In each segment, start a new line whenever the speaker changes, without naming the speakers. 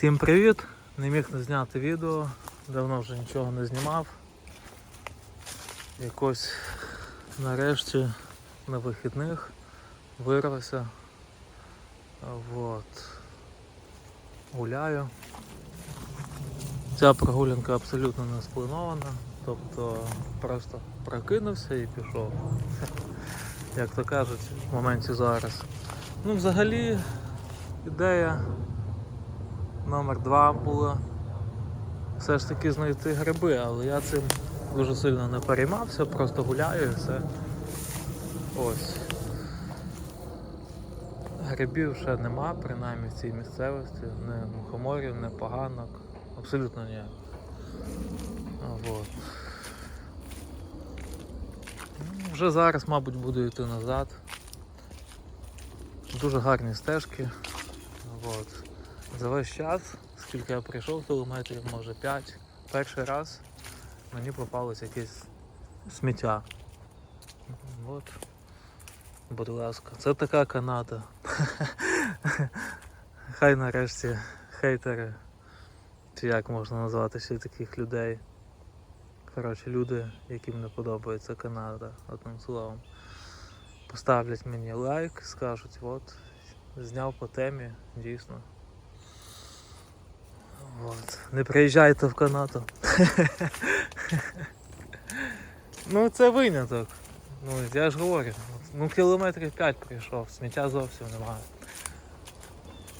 Всім привіт! Не міг не зняти відео, давно вже нічого не знімав. Якось нарешті на вихідних вирвався. Вот. Гуляю. Ця прогулянка абсолютно не спланована, тобто просто прокинувся і пішов. Як то кажуть в моменті зараз. Ну, взагалі, ідея номер два була все ж таки знайти гриби, але я цим дуже сильно не переймався, просто гуляю і все. Ось. Грибів ще нема, принаймні в цій місцевості, не мухоморів, не поганок, абсолютно ніяк. Вот. Ну, Вже зараз, мабуть, буду йти назад. Дуже гарні стежки. Вот. За весь час, скільки я прийшов кілометрів, може 5, перший раз мені попалось якесь сміття. От. Будь ласка, це така Канада. Хай нарешті хейтери, чи як можна назвати ще таких людей. Коротше, люди, яким не подобається Канада, одним словом. Поставлять мені лайк, скажуть, от, зняв по темі, дійсно. От. Не приїжджайте в Канаду. ну це виняток. Ну, я ж говорю, ну кілометрів 5 прийшов, сміття зовсім немає.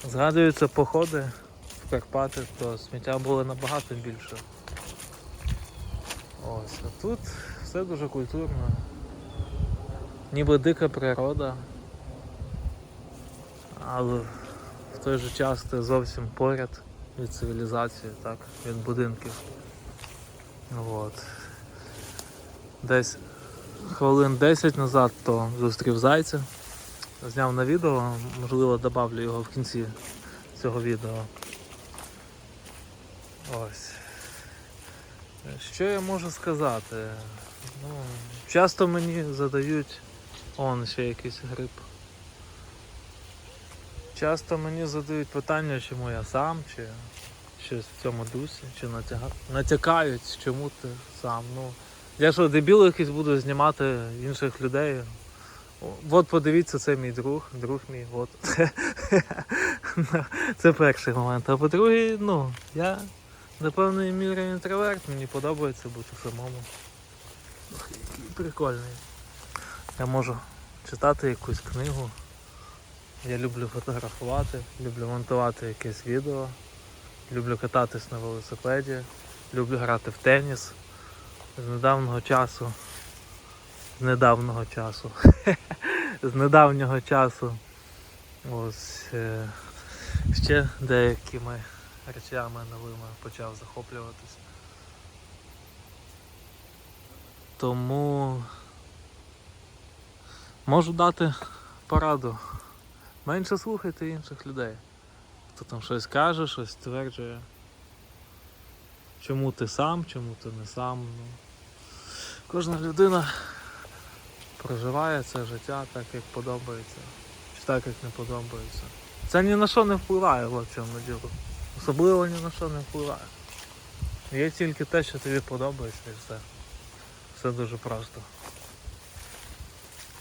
Згадуються походи в Карпати, то сміття було набагато більше. Ось, а тут все дуже культурно. Ніби дика природа, але в той же час ти зовсім поряд від цивілізації, так, від будинків. От. Десь хвилин 10 назад то зустрів зайця. Зняв на відео, можливо, добавлю його в кінці цього відео. Ось. Що я можу сказати? Ну, часто мені задають он ще якийсь гриб. Часто мені задають питання, чому я сам, чи щось в цьому дусі, чи натякають, чому ти сам. Ну, я що, дебіл якийсь буду знімати інших людей. От подивіться, це мій друг, друг мій, от. Це перший момент. А по-друге, ну, я до певної міри інтроверт, мені подобається бути самому. Прикольний. Я можу читати якусь книгу. Я люблю фотографувати, люблю монтувати якесь відео, люблю кататись на велосипеді, люблю грати в теніс. З недавнього часу. З недавнього часу. З недавнього часу. Ось е, ще деякими речами новими почав захоплюватись. Тому можу дати пораду. Менше слухайте інших людей. Хто там щось каже, щось стверджує. Чому ти сам, чому ти не сам. Ну, кожна людина проживає це життя так, як подобається, чи так, як не подобається. Це ні на що не впливає, в чому діло. Особливо ні на що не впливає. Є тільки те, що тобі подобається і все. Все дуже просто.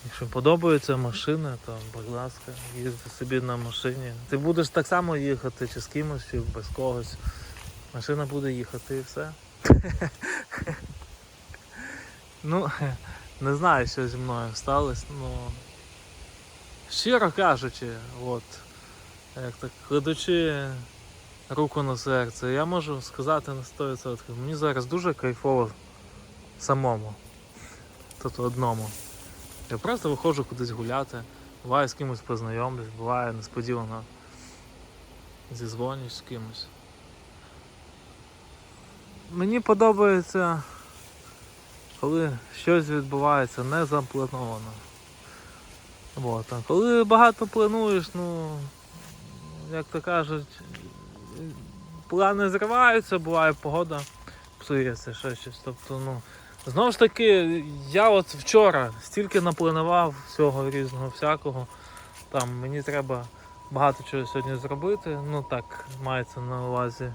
Якщо подобаються машини, то будь ласка, їзди собі на машині. Ти будеш так само їхати, чи з кимось, чи без когось. Машина буде їхати і все. ну, не знаю, що зі мною сталося, ну щиро кажучи, от, як так, кладучи руку на серце, я можу сказати на 100%. Мені зараз дуже кайфово самому. Тобто одному. Я просто виходжу кудись гуляти, буває з кимось познайомлюсь, буває несподівано зізвонюсь з кимось. Мені подобається, коли щось відбувається не заплановано. Вот. А коли багато плануєш, ну, як то кажуть, плани зриваються, буває погода псується, ще щось. Тобто, ну, Знову ж таки, я от вчора стільки напланував всього різного всякого. Там мені треба багато чого сьогодні зробити. Ну так, мається на увазі е,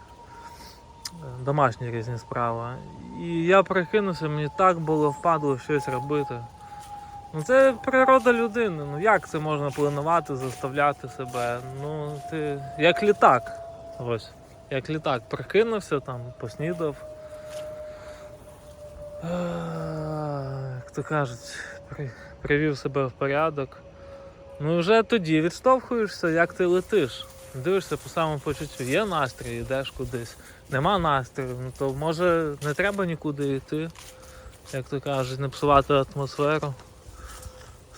домашні різні справи. І я прикинувся, мені так було впадло щось робити. Ну це природа людини. Ну як це можна планувати, заставляти себе? Ну, ти як літак. Ось. Як літак прикинувся там, поснідав. Як то кажуть, привів себе в порядок. Ну вже тоді відштовхуєшся, як ти летиш. Дивишся по самому почуттю. Є настрій, йдеш кудись. Нема настрою, ну то може не треба нікуди йти. Як то кажуть, не псувати атмосферу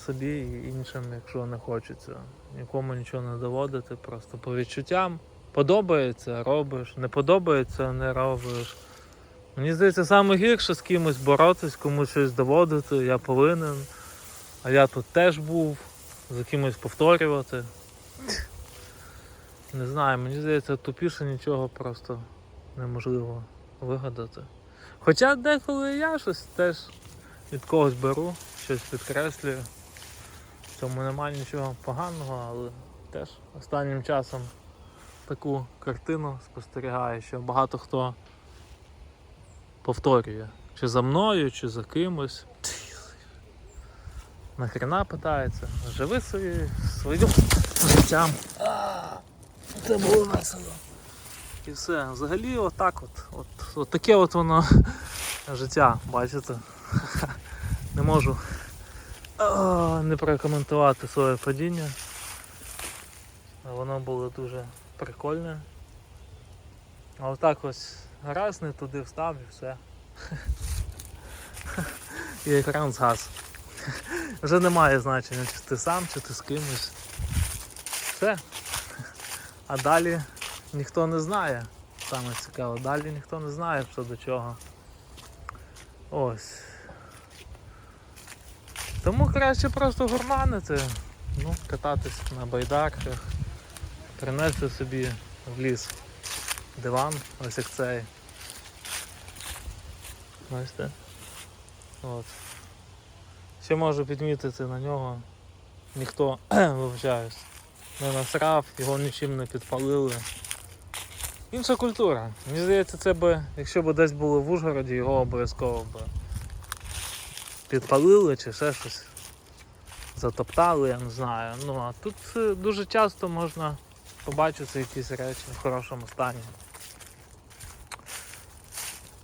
собі і іншим, якщо не хочеться. Нікому нічого не доводити, просто по відчуттям. Подобається, робиш, не подобається, не робиш. Мені здається, саме гірше з кимось боротись, комусь щось доводити, я повинен. А я тут теж був, за кимось повторювати. Не знаю, мені здається, тупіше нічого просто неможливо вигадати. Хоча деколи я щось теж від когось беру, щось підкреслюю. В цьому немає нічого поганого, але теж останнім часом таку картину спостерігаю, що багато хто повторює. Чи за мною, чи за кимось. Нахрена питається. Живи свої, своїм життям. Це було весело. І все. Взагалі отак от. От, от таке от воно життя, бачите? Не можу не прокоментувати своє падіння. Воно було дуже прикольне. А отак ось раз не туди встав і все. І екран згас. Вже немає значення, чи ти сам, чи ти з кимось. Все. А далі ніхто не знає. Саме цікаво, далі ніхто не знає, що до чого. Ось. Тому краще просто гурманити, ну, кататись на байдарках, принести собі в ліс диван, ось як цей. Бачите? От. Ще можу підмітити на нього. Ніхто вибачаюсь, не насрав, його нічим не підпалили. Інша культура. Мені здається, це би, якщо б десь було в Ужгороді, його обов'язково б підпалили чи ще щось. Затоптали, я не знаю. Ну а тут е, дуже часто можна побачити якісь речі в хорошому стані.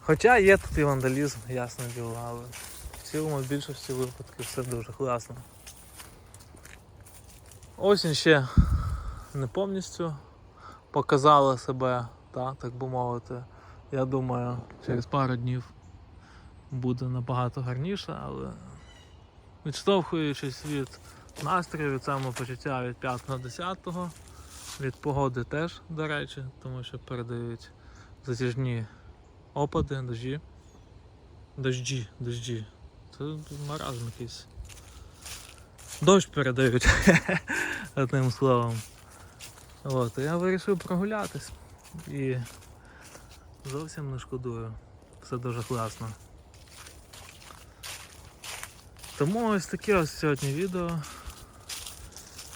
Хоча є тут і вандалізм, ясне діло, але в цілому в більшості випадків все дуже класно. Осінь ще не повністю показала себе, та, так би мовити. Я думаю, через пару днів буде набагато гарніше, але відштовхуючись від настрою, від самопочуття від 5 на 10, від погоди теж, до речі, тому що передають затяжні опади, дожді. Дожді, дожді. Це маразм якийсь. Дощ передають одним словом. От, я вирішив прогулятись і зовсім не шкодую. Все дуже класно. Тому ось таке ось сьогодні відео.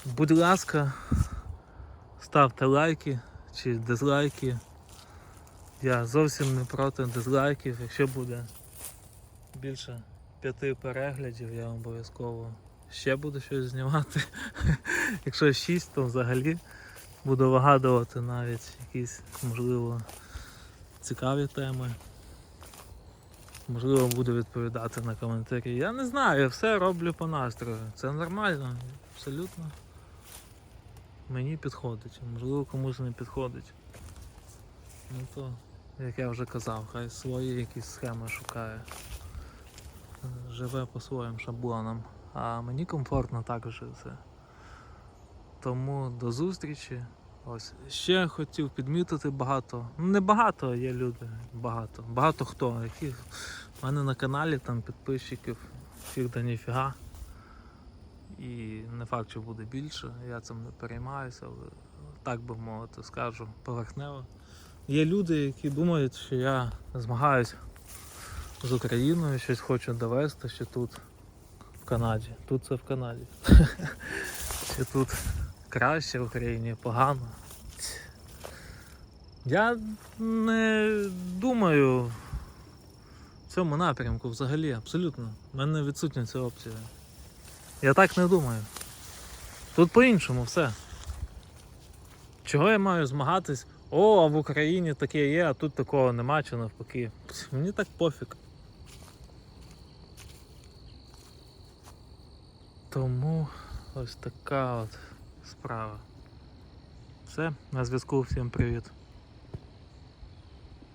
Будь ласка, ставте лайки чи дизлайки. Я зовсім не проти дизлайків. Якщо буде більше п'яти переглядів, я обов'язково ще буду щось знімати. Якщо 6, то взагалі буду вигадувати навіть якісь, можливо, цікаві теми. Можливо, буду відповідати на коментарі. Я не знаю, я все роблю по настрою. Це нормально, абсолютно. Мені підходить. Можливо, комусь не підходить. Ну то, як я вже казав, хай свої якісь схеми шукає. Живе по своїм шаблонам. А мені комфортно також це. Тому до зустрічі. Ось ще хотів підмітити багато. Ну не багато є люди, багато. Багато хто. Яких в мене на каналі там підписчиків всіх да ніфіга. І не факт, що буде більше, я цим не переймаюся, але так би мовити, скажу поверхнево. Є люди, які думають, що я змагаюсь з Україною, щось хочу довести ще тут, в Канаді. Тут це в Канаді. Ще тут краще в Україні, погано. Я не думаю в цьому напрямку взагалі, абсолютно. У мене відсутня ця опція. Я так не думаю. Тут по-іншому все. Чого я маю змагатись? О, а в Україні таке є, а тут такого нема, чи навпаки. Мені так пофіг. Тому ось така от справа. Все, на зв'язку, всім привіт.